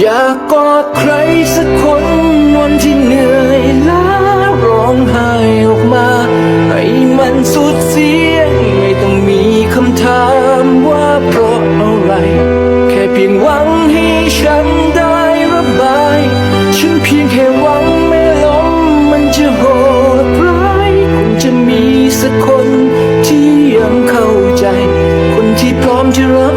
อยากกอดใครสักคนวันที่เหนื่อยล้าร้องไห้ออกมา ให้มันสุดเสียงไม่ต้องมีคำถามว่าเพราะอะไร แค่เพียงหวังให้ฉันได้ระบาย ฉันเพียงแค่หวังไม่ล้มมันจะโหดร้ายคงจะมีสักคนที่ยังเข้าใจ คนที่พร้อมจะรับ